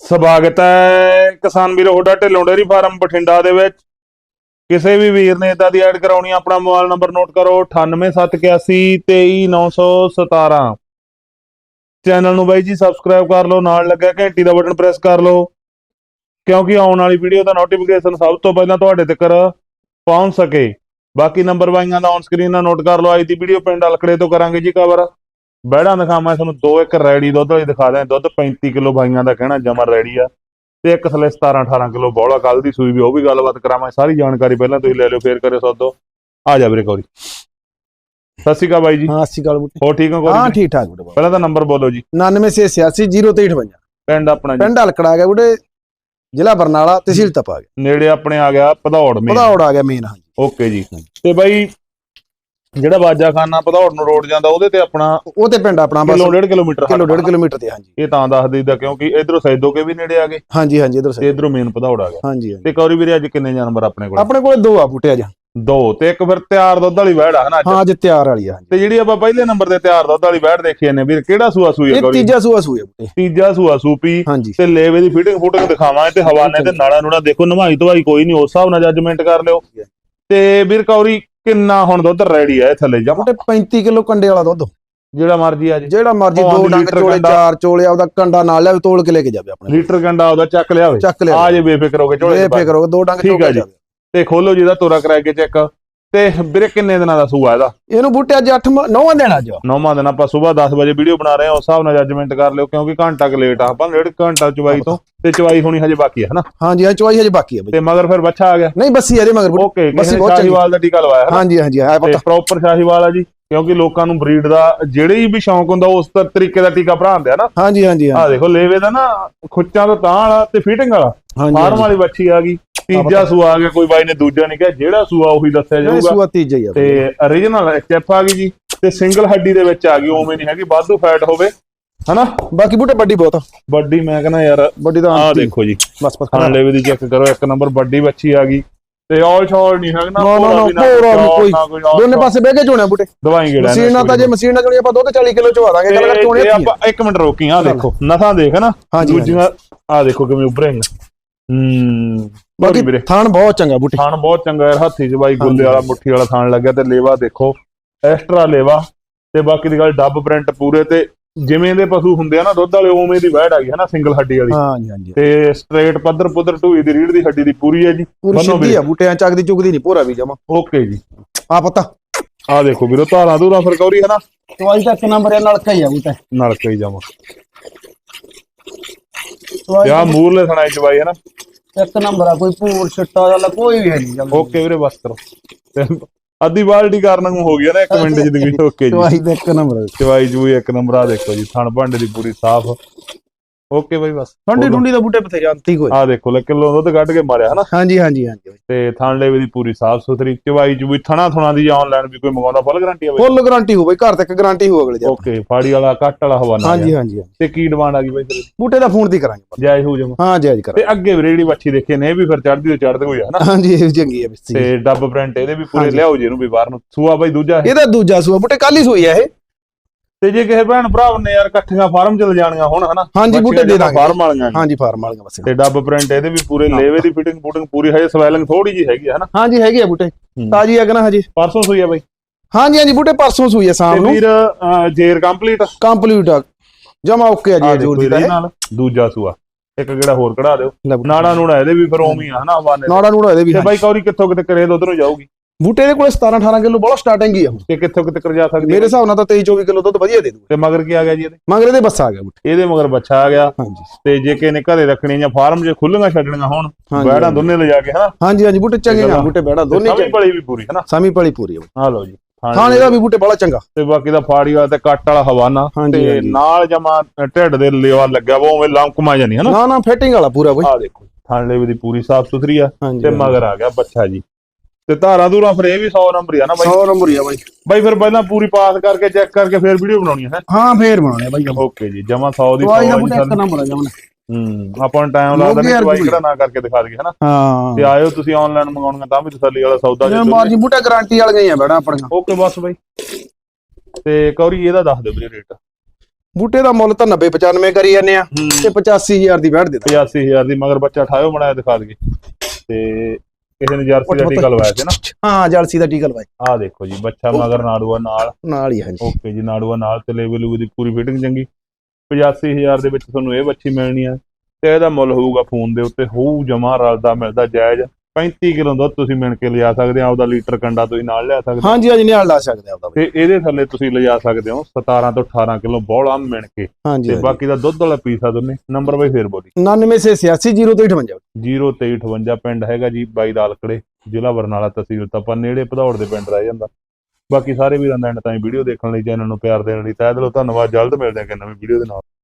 ਸਵਾਗਤ ਹੈ ਕਿਸਾਨ ਵੀਰੋ, ਤੁਹਾਡਾ ਢਿੱਲੋਂ ਡੇਅਰੀ ਫਾਰਮ ਬਠਿੰਡਾ ਦੇ ਵਿੱਚ। ਕਿਸੇ ਵੀ ਵੀਰ ਨੇ ਇਦਾਂ ਦੀ ਐਡ ਕਰਾਉਣੀ ਆਪਣਾ ਮੋਬਾਈਲ ਨੰਬਰ ਨੋਟ ਕਰੋ 9871823917 ਚੈਨਲ ਨੂੰ ਬਾਈ ਜੀ ਸਬਸਕ੍ਰਾਈਬ ਕਰ ਲਓ, ਨਾਲ ਲੱਗਿਆ ਘੰਟੀ ਦਾ ਬਟਨ ਪ੍ਰੈਸ ਕਰ ਲਓ, ਕਿਉਂਕਿ ਆਉਣ ਵਾਲੀ ਵੀਡੀਓ ਦਾ ਨੋਟੀਫਿਕੇਸ਼ਨ ਸਭ ਤੋਂ ਪਹਿਲਾਂ ਤੁਹਾਡੇ ਤੱਕ ਪਹੁੰਚ ਸਕੇ। ਬਾਕੀ ਨੰਬਰ ਬਾਈਆਂ ਦਾ ਔਨ ਸਕਰੀਨ ਨਾਲ ਨੋਟ ਕਰ ਲਓ, ਅੱਜ ਦੀ ਵੀਡੀਓ ਪਿੰਡ ਅਲਕੜੇ ਤੋਂ ਕਰਾਂਗੇ ਜੀ ਕਵਰ ਬਹਿੜਾਂ ਦਿਖਾਵਾਂ ਤੁਹਾਨੂੰ ਦੋ ਇੱਕ ਰੈਡੀ ਦੁੱਧ ਵਾਲੀ ਦਿਖਾ ਦਿਆਂ ਦੁੱਧ 35 ਕਿਲੋ ਬਾਈਆਂ ਦਾ ਕਹਿਣਾ ਜਮਾ ਰੈਡੀ ਆ। ਤੇ ਇੱਕ ਥੱਲੇ 17 18 ਕਿਲੋ ਬੌਲਾ ਕੱਲ ਦੀ ਸੂਈ ਵੀ ਉਹ ਵੀ ਗੱਲਬਾਤ ਕਰਾਵਾਂ ਸਾਰੀ ਜਾਣਕਾਰੀ ਪਹਿਲਾਂ ਤੁਸੀਂ ਲੈ ਲਿਓ ਫੇਰ ਕਰਿਓ ਸੌਦੋ। ਆ ਜਾ ਵੀਰੇ ਕੌਰੀ। ਸਤਿ ਸ਼੍ਰੀ ਅਕਾਲ ਬਾਈ ਜੀ। ਹਾਂ ਅਸੀਂ ਗੱਲ ਬੁੱਟੇ ਹੋ ਠੀਕ ਹੋ ਹਾਂ? ਠੀਕ ਠਾਕ ਬੁੱਟੇ ਪਹਿਲਾਂ ਤਾਂ ਨੰਬਰ ਬੋਲੋ ਜੀ। 9986 ਪਿੰਡ ਆਪਣਾ ਜੀ। ਪਿੰਡ ਹਲਕੜਾ ਗਿਆ ਬੁੱਟੇ ਜ਼ਿਲ੍ਹਾ ਬਰਨਾਲਾ ਤਹਿਸੀਲ ਤਪਾ ਗਿਆ। ਨੇੜੇ ਆਪਣੇ ਆ ਗਿਆ ਭਦੌੜ ਮੇਂ ਪਧੌੜ ਆ ਗਿਆ ਮੇਨ ਹਾਂਜੀ। ਓਕੇ ਜੀ। ਤੇ ਬਾਈ ਜਿਹੜਾ ਬਾਜਾ ਖਾਨਾ ਭਦੌੜ ਨੂੰ ਰੋਡ ਜਾਂਦਾ ਉਹਦੇ ਤੇ ਆਪਣਾ ਉਹ ਤੇ ਪਿੰਡ ਆਪਣਾ ਬਸ। ਕਿਲੋ ਡੇਢ ਕਿਲੋਮੀਟਰ ਕਿਲੋ ਡੇਢ। ਕਿਲੋਮੀਟਰ ਤੇ ਹਾਂਜੀ। ਇਹ ਤਾਂ ਦੱਸ ਦਈਦਾ ਕਿਉਂਕਿ ਇਧਰੋਂ ਸੈਦੋ ਕੇ ਵੀ ਨੇੜੇ ਆ ਗਏ। ਹਾਂਜੀ ਹਾਂਜੀ ਇਧਰ ਤੇ ਇਧਰੋਂ ਮੇਨ ਭਦੌੜ ਆ ਗਿਆ। ਹਾਂਜੀ ਹਾਂਜੀ। ਤੇ ਕੌਰੀ ਵੀਰੇ ਅੱਜ ਕਿੰਨੇ ਜਾਨਵਰ ਆਪਣੇ ਕੋਲ? ਆਪਣੇ ਕੋਲੇ ਦੋ ਆ ਬੂਟੇ ਅੱਜ ਦੋ ਤੇ ਇੱਕ ਫਿਰ ਤਿਆਰ ਦੁੱਧ ਵਾਲੀ ਵਹਿੜ ਆ ਹਨਾ ਹਾਂ ਅੱਜ ਤਿਆਰ ਵਾਲੀ ਆ ਤੇ ਜਿਹੜੀ ਆਪਾਂ ਪਹਿਲੇ ਨੰਬਰ ਤੇ ਤਿਆਰ ਦੁੱਧ ਵਾਲੀ ਵਹਿੜ ਦੇਖੀ ਨੇ ਵੀਰ ਕਿਹੜਾ ਸੂਆ ਸੂਈ ਹੈ ਇਹ ਤੀਜਾ ਸੂਆ ਸੂਏ ਬੂਟੇ। ਤੀਜਾ ਸੂਆ ਸੂਪੀ ਤੇ ਲੇਵੇ ਦੀ ਫਿਟਿੰਗ ਫੁਟਿੰਗ ਦਿਖਾਵਾਂ ਤੇ ਹਵਾਨੇ ਤੇ ਨਾੜਾ ਨੂੜਾ ਦੇਖੋ ਨਵਾਈ ਧਵਾਈ ਕੋਈ ਨਹੀਂ ਉਸ ਹਿਸਾਬ ਨਾਲ ਜੱਜਮੈਂਟ ਕਰ ਲਿਓ। ਤੇ ਵੀਰ ਕੌਰੀ ਕਿੰਨਾ ਹੁਣ ਦੁੱਧ ਰੈਡੀ ਹੈ ਥੱਲੇ ਜਾ। ਬੂਟੇ 35 ਕਿਲੋ ਕੰਡੇ ਵਾਲਾ ਦੁੱਧ। ਜਿਹੜਾ ਮਰਜ਼ੀ ਆ ਜੀ। ਜਿਹੜਾ ਮਰਜ਼ੀ ਦੋ ਡੰਗ ਚੋਲੇ ਕੰਡਾ। ਚਾਰ ਚੋਲੇ ਆਪਦਾ ਕੰਡਾ ਨਾਲ ਲਿਆਵੇ ਤੋਲ ਕੇ ਲੈ ਕੇ ਜਾਵੇ ਆਪਣੇ। ਲੀਟਰ ਗੰਡਾ ਉਹਦਾ ਚੱਕ ਲਿਆ ਹੋਵੇ ਲਿਆ ਆ ਜੇ ਬੇਫਿਕਰ ਹੋ ਕੇ ਝੋਲੇ 'ਚ ਪਾ ਬੇਫਿਕਰ ਹੋ ਕੇ ਦੋ ਡੰਗ ਚੋਲ ਆ। ਜਾਵੇ ਤੇ ਖੋਲੋ ਜਿਹਦਾ ਤੋਰਾ ਕਰਾ ਕੇ ਚੈੱਕ। ਤੇ ਵੀਰੇ ਕਿੰਨੇ ਦਿਨਾਂ ਦਾ ਸੂਆ ਇਹਦਾ? ਇਹਨੂੰ ਬੂਟੇ ਅੱਜ 8 9 ਦੇਣਾ ਅੱਜ। ਨੌਵਾਂ ਦਿਨ ਆਪਾਂ ਸਵੇਰ 10 ਵਜੇ ਵੀਡੀਓ ਬਣਾ ਰਹੇ ਹਾਂ ਉਸ ਹਿਸਾਬ ਨਾਲ ਜੱਜਮੈਂਟ ਕਰ ਲਿਓ ਕਿਉਂਕਿ ਘੰਟਾ ਕੁ ਲੇਟ ਆ ਆਪਾਂ ਡੇਢ ਘੰਟਾ ਚਵਾਈ ਤੋਂ ਤੇ ਚਵਾਈ ਹੋਣੀ ਹਜੇ ਬਾਕੀ ਹੈ ਹਨਾ? ਹਾਂਜੀ ਹਾਂ ਚੋਈ ਹਜੇ ਬਾਕੀ ਆ ਬਈ। ਤੇ ਮਗਰ ਫਿਰ ਬੱਚਾ ਆ ਗਿਆ? ਨਹੀਂ ਬੱਸੀ ਇਹਦੇ ਮਗਰ ਓਕੇ ਬੱਸੀ ਬਹੁਤ ਸ਼ਾਹੀਵਾਲ ਦਾ ਟੀਕਾ ਲਵਾਇਆ ਹਾਂਜੀ ਹਾਂਜੀ ਆ ਤੇ ਪਤਾ। ਪ੍ਰੋਪਰ ਸ਼ਾਹੀਵਾਲ ਆ ਜੀ ਕਿਉਂਕਿ ਲੋਕਾਂ ਨੂੰ ਬਰੀਡ ਦਾ ਜਿਹੜੇ ਵੀ ਸ਼ੌਂਕ ਹੁੰਦਾ ਉਸ ਤ- ਤਰੀਕੇ ਦਾ ਟੀਕਾ ਭਰਾਉਂਦੇ ਆ ਨਾ ਹਾਂਜੀ ਹਾਂਜੀ ਆ ਦੇਖੋ ਲੇਵੇ ਦਾ ਨਾ ਖੁੱਚਾਂ ਦਾ ਤਾਂ ਵਾਲਾ ਤੇ ਫਿਟਿੰਗ ਵਾਲਾ। ਫਾਰਮ ਵਾਲੀ ਬੱਚੀ ਆ ਗਈ। ਤੀਜਾ ਸੂਆ ਆ ਗਿਆ ਕੋਈ ਬਾਈ ਨੇ ਦੂਜਾ ਨਹੀਂ ਕਿਹਾ ਜਿਹੜਾ ਸੂਆ ਉਹੀ ਦੱਸਿਆ ਜਾਊਗਾ। ਸੂਆ ਤੀਜਾ ਹੀ ਆ ਤੇ origignal ਐਚਐਫ ਆ ਗਈ ਜੀ। ਤੇ ਸਿੰਗਲ ਹੱਡੀ ਦੇ ਵਿੱਚ ਆ ਗਈ ਉਵੇਂ ਨਹੀਂ ਹੈਗੀ ਵਾਧੂ ਫੈਟ ਹੋਵੇ ਹਨਾ? ਬਾਕੀ ਬੂਟੇ ਵੱਡੀ ਬਹੁਤ ਆ। ਵੱਡੀ ਮੈਂ ਕਹਿੰਦਾ ਯਾਰ ਵੱਡੀ ਤਾਂ ਆਂਟੀ। ਦੇਖੋ ਜੀ। ਬਸ ਬਸ ਖਾਣ ਲੈਵੇ ਦੀ ਚੈੱਕ ਕਰੋ ਇੱਕ ਨੰਬਰ ਵੱਡੀ ਬੱਚੀ ਆ ਗਈ। ਤੇ ਆਲ ਸ਼ਾਲ ਨਹੀਂ ਹੈਗਾ ਨਾ ਨਾ, ਵੀ ਨਾ ਚੌਲ, ਕੋਈ। ਦੋਨੇ। ਪਾਸੇ ਬਹਿ ਕੇ ਚੋਣਿਆ ਬੂਟੇ। ਦਵਾਈ ਗੇੜਾ ਮਸ਼ੀਨ ਤਾਂ ਜੇ ਮਸ਼ੀਨ ਨਾਲ ਚੋਣੀ ਆਪਾਂ ਦੁੱਧ 40 ਕਿਲੋ ਚਵਾ ਦਾਂਗੇ ਕਰ ਚੋਣੇ ਆਪਾਂ ਇੱਕ ਮਿੰਟ ਰੋਕੀ ਆ ਦੇਖੋ ਨਸਾਂ ਦੇਖ ਨਾ ਦੂਜੀਆਂ ਆ ਦੇਖੋ ਕਿਵੇਂ ਉੱਭਰੇਂਗੇ ਹੂੰ। ਬਾਕੀ ਵੀਰੇ। ਥਾਣ ਬਹੁਤ ਚੰਗਾ ਬੂਟੇ। ਥਾਣ ਬਹੁਤ ਚੰਗਾ ਯਾਰ ਹੱਥੀ ਚ ਬਾਈ ਗੁੱਲੇ। ਵਾਲਾ ਮੁੱਠੀ ਵਾਲਾ ਥਾਣ ਲੱਗਿਆ ਤੇ ਲੇਵਾ ਦੇਖੋ। ਐਕਸਟਰਾ ਲੇਵਾ ਤੇ ਬਾਕੀ ਦੀ ਗੱਲ ਡੱਬ ਪ੍ਰਿੰਟ ਪੂਰੇ ਤੇ ਜਿਵੇਂ ਦੇ ਪਸ਼ੂ ਹੁੰਦੇ ਆ ਨਾ ਦੁੱਧ ਵਾਲੇ ਉਵੇਂ ਦੀ ਵਹਿੜ ਆ ਗਈ ਹੈ ਨਾ ਸਿੰਗਲ ਹੱਡੀ ਵਾਲੀ। ਹਾਂਜੀ ਹਾਂਜੀ। ਤੇ ਸਟ੍ਰੇਟ ਪੱਧਰ ਪੁੱਧਰ ਢੂਈ ਦੀ ਰੀੜ ਦੀ ਹੱਡੀ ਦੀ ਪੂਰੀ ਹੈ ਜੀ। ਪੂਰੀ ਸਿੱਧੀ। ਆ ਬੂਟੇ ਚੱਕਦੀ ਚੁਗਦੀ ਨਹੀਂ ਪੂਰਾ ਵੀ ਜਮਾ। ਓਕੇ ਜੀ। ਆ ਪਤਾ। ਆ ਦੇਖੋ ਵੀਰੋ ਧਾਰਾਂ ਧੂਰਾਂ ਫਿਰ ਕੌਰੀ ਹੈ ਨਾ? ਚਵਾਈ ਤਾਂ ਇੱਕ ਨੰਬਰ ਇਹ ਨਾਲ ਕਈ ਆ ਬੂਟੇ। ਨਾਲ ਕਈ ਜਾਵਾਂ ਚਵਾਈ ਯਾ ਮੂਰਲੇ ਸੁਣਾਈ ਚ ਬਾਈ ਹੈ ਨਾ। ਇੱਕ ਨੰਬਰ ਆ ਕੋਈ ਪੂਰ ਛਿੱਟਾ ਵਾਲਾ ਕੋਈ ਵੀ ਹੈ ਨਹੀਂ ਜਮਾ ਓਕੇ ਵੀਰੇ ਬਸ ਕਰੋ। ਤੇ ਅੱਧੀ ਬਾਲਟੀ ਕਰਨ ਨੂੰ ਹੋ ਗਿਆ ਨਾ ਇੱਕ ਮਿੰਟ ਚ। ਦੀ ਓਕੇ ਜੀ। ਚਵਾਈ ਤਾਂ ਇੱਕ ਨੰਬਰ ਚਵਾਈ ਜੂਈ ਇੱਕ ਨੰਬਰ ਆ ਦੇਖੋ ਜੀ ਥਣ ਭਾਂਡੇ ਦੀ ਪੂਰੀ ਸਾਫ਼। ਓਕੇ ਬਾਈ ਬਸ ਠੰਡੀ ਠੰਡੀ ਦਾ ਬੂਟੇ ਬਥੇਰੇ ਅੰਤੀ ਕੋਈ। ਆ ਦੇਖੋ ਲੈ ਕਿਲੋ ਦੁੱਧ ਕੱਢ ਕੇ ਮਾਰਿਆ ਹਨਾ? ਹਾਂਜੀ ਹਾਂਜੀ ਹਾਂਜੀ ਤੇ ਥਣ ਲੈਵੇ ਦੀ ਪੂਰੀ ਸਾਫ਼ ਸੁਥਰੀ ਚਵਾਈ ਜੂਈ ਥਣਾ ਥਣਾ ਦੀ ਆਨਲਾਈਨ ਵੀ ਕੋਈ ਮੰਗਾਉਂਦਾ ਫੁੱਲ ਗਾਰੰਟੀ ਆ ਬਾਈ? ਫੁੱਲ ਗਾਰੰਟੀ ਹੋ ਬਈ ਘਰ ਤੱਕ ਗਾਰੰਟੀ ਹੋ ਅਗਲੇ ਦੀ। ਓਕੇ ਫਾੜੀ ਵਾਲਾ ਕੱਟ ਵਾਲਾ ਹਵਾਨਾ ਹਾਂਜੀ ਹਾਂਜੀ ਹਾਂਜੀ। ਤੇ ਕੀ ਡਿਮਾਂਡ ਆ ਗਈ ਬਾਈ ਤੇਰੀ? ਬੂਟੇ ਦਾ ਫੋਨ ਤੇ ਕਰਾਂਗੇ ਜਾਇਜ਼ ਹੋ ਜਾਵਾਂ ਹਾਂ ਜਾਇਜ਼ ਕਰਾਂਗੇ। ਤੇ ਅੱਗੇ ਵੀਰੇ ਜਿਹੜੀ ਬੱਚੀ ਦੇਖੀ ਨੇ ਇਹ ਵੀ ਫਿਰ ਚੜਦੀ ਤੇ ਚੜਦੇ ਹੋਈ ਆ ਹਨਾ? ਹਾਂਜੀ ਇਹ ਵੀ ਚੰਗੀ ਹੈ ਬਿਸਤੀ ਤੇ ਡੱਬ ਪ੍ਰਿੰਟ ਇਹਦੇ ਵੀ ਪੂਰੇ। ਲਿਆਓ ਜੀ ਇਹਨੂੰ ਵੀ ਬਾਹਰ ਨੂੰ। ਸੂਆ ਬਾਈ ਦੂਜਾ ਇਹ। ਇਹਦਾ ਦੂਜਾ ਸੂਆ ਬੂਟੇ ਕੱਲ ਹੀ ਸੋਈ ਆ ਇਹ। ਤੇ ਜੇ ਕਿਸੇ ਭੈਣ ਭਰਾ ਨੇ ਯਾਰ ਇਕੱਠੀਆਂ ਫਾਰਮ ਚ ਜਾਣੀਆਂ ਹੋਣ ਹਨਾ? ਹਾਂਜੀ ਬੂਟੇ ਦੇ ਦਾਂਗੇ ਫਾਰਮ ਵਾਲੀਆਂ ਹਾਂਜੀ ਫਾਰਮ ਵਾਲੀਆਂ ਬਸ। ਤੇ ਡੱਬ ਪ੍ਰਿੰਟ ਇਹਦੇ ਵੀ ਪੂਰੇ ਲੇਵੇ ਦੀ ਫਿਟਿੰਗ ਫੁਟਿੰਗ ਪੂਰੀ ਹਜੇ ਸਵੈਲਿੰਗ ਥੋੜੀ ਜੀ ਹੈਗੀ ਆ ਹਨਾ? ਹਾਂਜੀ ਹੈਗੇ ਆ ਬੂਟੇ। ਤਾਜੀ ਹੈਗਾ ਨਾ ਹਜੀ? ਪਰਸੋਂ ਸੂਈ ਆ ਬਾਈ। ਹਾਂਜੀ ਹਾਂਜੀ ਬੂਟੇ ਪਰਸੋਂ ਸੂਈ ਆ ਸ਼ਾਮ ਨੂੰ। ਵੀਰ ਜੇਰ ਕੰਪਲੀਟ ਕੰਪਲੀਟ ਆ। ਜਮਾ ਓਕੇ ਆ ਜੀ ਜੋਰ ਦੀ ਨਾਲ ਦੂਜਾ ਸੂਆ। ਇੱਕ ਕਿਹੜਾ ਹੋਰ ਕਢਾ ਦਿਓ। ਨਾੜਾ ਨੂੜਾ ਇਹਦੇ ਵੀ ਫਿਰ ਉਵੇਂ ਹੀ ਆ ਹਨਾ। ਨਾੜਾ ਨੂੜਾ ਇਹਦੇ ਵੀ ਤੇ ਹਾਂ। ਬਾਈ ਕੌਰੀ ਕਿੱਥੋਂ ਕਿਤੇ ਕਰੇ ਉਧਰ ਜਾਊਗੀ। ਬੂਟੇ ਦੇ ਕੋਲੇ 17 18 ਕਿਲੋ ਬਹੁਤ ਸਟਾਰਟਿੰਗ ਹੀ ਆ ਤੇ ਕਿੱਥੋਂ ਕਿਤੇ ਕਰ ਜਾ ਸਕਦੀ ਮੇਰੇ ਹਿਸਾਬ ਨਾਲ ਤਾਂ 23 24 ਕਿਲੋ ਦੁੱਧ ਵਧੀਆ ਦੇ ਦੂ ਤੇ ਮਗਰ ਕੀ ਆ ਗਿਆ ਜੀ ਇਹਦੇ? ਮਗਰ ਇਹਦੇ ਬੱਸ ਆ ਗਿਆ ਬੂਟੇ। ਇਹਦੇ ਮਗਰ ਬੱਚਾ ਆ ਗਿਆ। ਹਾਂਜੀ। ਤੇ ਜੇ ਕਿਸੇ ਨੇ ਘਰੇ ਰੱਖਣੀ ਜਾਂ ਫਾਰਮ 'ਚ ਖੁੱਲੀਆਂ ਛੱਡਣੀਆਂ ਹੋਣ ਹਾਂਜੀ, ਬੈੜਾਂ। ਦੋਨੇ ਲਿਜਾ ਕੇ ਹਨਾ? ਹਾਂਜੀ ਹਾਂਜੀ ਬੂਟੇ ਚੰਗੇ ਆ। ਬੂਟੇ ਬੈੜਾ ਦੋਨੇ ਸਮੀ ਪਲੀ ਵੀ ਪੂਰੀ ਹਨਾ? ਸਮੀ ਪਲੀ ਪੂਰੀ ਆ ਆ ਲਓ ਜੀ ਥਾਣ ਇਹਦਾ ਵੀ ਬੂਟੇ ਬੜਾ ਚੰਗਾ। ਤੇ ਬਾਕੀ ਦਾ ਫਾੜੀ ਵਾਲਾ ਤੇ ਕੱਟ ਵਾਲਾ ਹਵਾਨਾ। ਹਾਂਜੀ, ਤੇ ਹਾਂਜੀ। ਨਾਲ ਜਮਾ ਢਿੱਡ ਦੇ ਲੇਵਾ ਲੱਗਿਆ ਵਾ ਉਵੇਂ ਲੰਕਮਾ ਜਾਨੀ ਹਨਾ? ਨਾ ਨਾ ਫਿਟਿੰਗ ਵਾਲਾ ਪੂਰਾ ਬਈ। ਆ ਦੇਖੋ ਥਣ ਲੇਵੇ ਦੀ ਪੂਰੀ ਸਾਫ਼ ਸੁਥਰੀ ਆ। ਹਾਂਜੀ ਤੇ ਮਗਰ ਆ ਗਿਆ ਬੱਚਾ ਜੀ। ਤੇ ਧਾਰਾਂ ਧੂਰਾਂ ਫਿਰ ਇਹ ਵੀ 100 ਨੰਬਰ ਹੀ ਆ ਨਾ ਬਾਈ। 100 ਨੰਬਰ ਹੀ ਆ ਬਾਈ। ਬਾਈ ਫਿਰ ਪਹਿਲਾਂ ਪੂਰੀ ਪਾਸ ਕਰਕੇ ਚੈੱਕ ਕਰਕੇ ਫਿਰ ਵੀਡੀਓ ਬਣਾਉਣੀ ਹੈ? ਹਾਂ ਫੇਰ ਬਣਾਉਣੇ ਬਾਈ ਜਮਾ ਓਕੇ ਜੀ ਜਮਾ 100 ਦੀ ਦਵਾਈ 100 ਦਾ ਇੱਕ ਨੰਬਰ ਆ ਜਮਾ। ਹੂੰ ਆਪਾਂ ਨੂੰ ਟਾਈਮ ਲੱਗਦਾ ਨਹੀਂ ਦਵਾਈ ਕਿਹੜਾ ਨਾ ਕਰਕੇ ਦਿਖਾ ਦਈਏ ਹਨਾ? ਹਾਂ। ਤੇ ਆਇਓ ਤੁਸੀਂ ਆਨਲਾਈਨ ਮੰਗਾਉਣੀਆਂ ਤਾਂ ਵੀ ਤਸੱਲੀ ਵਾਲਾ ਸੌਦਾ ਜੀ ਮਾਰਜੀ ਬੂਟੇ ਗਾਰੰਟੀ ਵਾਲੀਆਂ ਹੀ ਆ ਬੈੜਾ ਆਪਣੀਆਂ। ਓਕੇ ਬਸ ਬਾਈ। ਤੇ ਕੌਰੀ ਇਹਦਾ ਦੱਸ ਦਿਓ ਵੀਰੇ ਰੇਟ ਬੂਟੇ ਦਾ ਮੁੱਲ ਤਾਂ 90 95 ਕਰੀ ਜਾਂਦੇ ਆ ਤੇ 85000 ਦੀ ਵੈਟ ਦੇ ਦਾਂ 85000 ਦੀ ਮਗਰ ਬੱਚਾ ਠਾਇਓ ਬਣਾਇਆ ਦਿਖਾ ਦਈਏ। ਤੇ ਕਿਸੇ ਨੇ ਜਰਸੀ ਦਾ ਟੀਕਾ ਲਵਾਇਆ ਸੀ ਨਾ? ਹਾਂ ਜਲਸੀ ਦਾ ਟੀਕਾ ਲਵਾਈ ਆਹ ਦੇਖੋ ਜੀ ਬੱਚਾ ਮਗਰ ਨਾੜੂਆ ਨਾਲ। ਨਾਲ ਹੀ ਹਾਂਜੀ। ਓਕੇ ਜੀ ਨਾੜੂਆ ਨਾਲ ਤੇ ਲੈਵਲ ਦੀ ਪੂਰੀ ਫਿਟਿੰਗ ਚੰਗੀ। 85000 ਦੇ ਵਿੱਚ ਤੁਹਾਨੂੰ ਇਹ ਬੱਚੀ ਮਿਲਣੀ ਆ। ਤੇ ਇਹਦਾ ਮੁੱਲ ਹੋਊਗਾ ਫੋਨ ਦੇ ਉੱਤੇ ਹੋਊ ਜਮਾ ਰਲਦਾ ਮਿਲਦਾ ਜਾਇਜ਼। 35 ਕਿਲੋ ਦੁੱਧ ਤੁਸੀਂ ਮਿਣ ਕੇ ਲਿਜਾ ਸਕਦੇ ਆ ਆਪਦਾ ਲੀਟਰ ਕੰਡਾ ਤੁਸੀਂ ਨਾਲ ਲਿਆ ਸਕਦੇ ਹੋ। ਹਾਂਜੀ ਹਾਂਜੀ ਨਿਹਾਲ ਲਾ ਸਕਦੇ ਆ ਆਪਦਾ। ਤੇ ਇਹਦੇ ਥੱਲੇ ਤੁਸੀਂ ਲਿਜਾ ਸਕਦੇ ਹੋ 17 ਤੋਂ 18 ਕਿਲੋ ਬੋਲਾ ਮਿਣ ਕੇ ਤੇ। ਬਾਕੀ ਦਾ ਦੁੱਧ ਵਾਲਾ ਪੀਸ ਆ ਦੋਨੇ ਨੰਬਰ ਬਾਈ ਫੇਰ ਬੋਲੀ 99 ਸੇ 86 0358 0358 ਪਿੰਡ ਹੈਗਾ ਜੀ ਬਾਈ ਦਾਲਕੜੇ ਜ਼ਿਲ੍ਹਾ ਬਰਨਾਲਾ ਤਹਿਸੀਲ ਤਪਾ ਨੇੜੇ ਭਦੌੜ ਦੇ ਪਿੰਡ ਰਹਿ ਜਾਂਦਾ ਬਾਕੀ ਸਾਰੇ ਵੀਰਾਂ ਦਾ ਐਂਡ ਤਾਈਂ ਵੀਡੀਓ ਦੇਖਣ ਲਈ ਚੈਨਲ ਨੂੰ ਪਿਆਰ ਦੇਣ ਲਈ ਤਹਿ ਦਿਲੋਂ ਧੰਨਵਾਦ ਜਲਦ ਮਿਲਦੇ ਹਾਂ ਕਿ ਨਵੀਂ ਵੀਡੀਓ ਦੇ ਨਾਲ